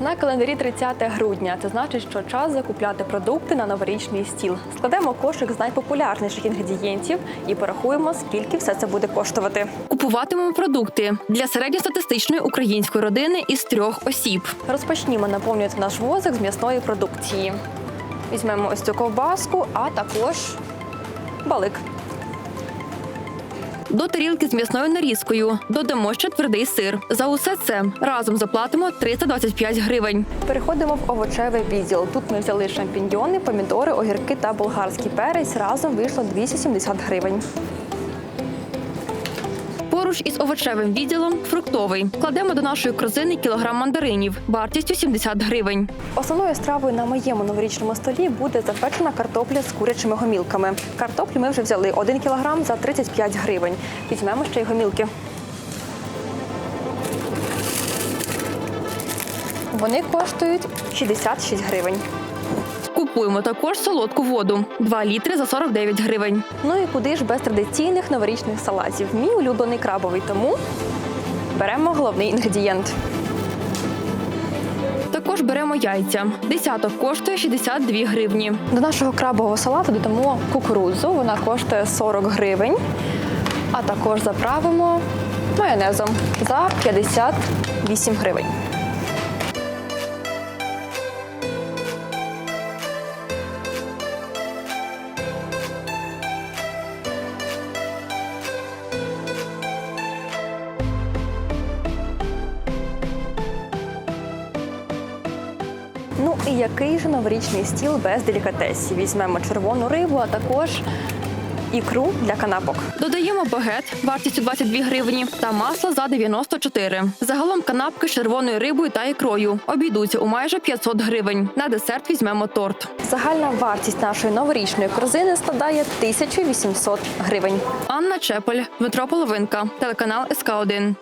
На календарі 30 грудня. Це значить, що час закупляти продукти на новорічний стіл. Складемо кошик з найпопулярніших інгредієнтів і порахуємо, скільки все це буде коштувати. Купуватимемо продукти для середньостатистичної української родини із трьох осіб. Розпочнімо наповнювати наш возик з м'ясної продукції. Візьмемо ось цю ковбаску, а також балик. До тарілки з м'ясною нарізкою додамо ще твердий сир. За усе це разом заплатимо 325 гривень. Переходимо в овочевий відділ. Тут ми взяли шампіньйони, помідори, огірки та болгарський перець. Разом вийшло 270 гривень. Поруч із овочевим відділом фруктовий. Кладемо до нашої корзини кілограм мандаринів вартістю 70 гривень. Основною стравою на моєму новорічному столі буде запечена картопля з курячими гомілками. Картоплю ми вже взяли 1 кілограм за 35 гривень. Візьмемо ще й гомілки. Вони коштують 66 гривень. Купуємо також солодку воду 2 літри за 49 гривень. Ну і куди ж без традиційних новорічних салатів? Мій улюблений крабовий, тому беремо головний інгредієнт. Також беремо яйця. Десяток коштує 62 гривні. До нашого крабового салату додамо кукурудзу. Вона коштує 40 гривень. А також заправимо майонезом за 58 гривень. Ну і який же новорічний стіл без делікатесів? Візьмемо червону рибу, а також ікру для канапок. Додаємо багет вартістю 22 гривні та масло за 94. Загалом канапки з червоною рибою та ікрою обійдуться у майже 500 гривень. На десерт візьмемо торт. Загальна вартість нашої новорічної корзини складає 1800 гривень. Анна Чепель, Дмитро Половинка, телеканал СК 1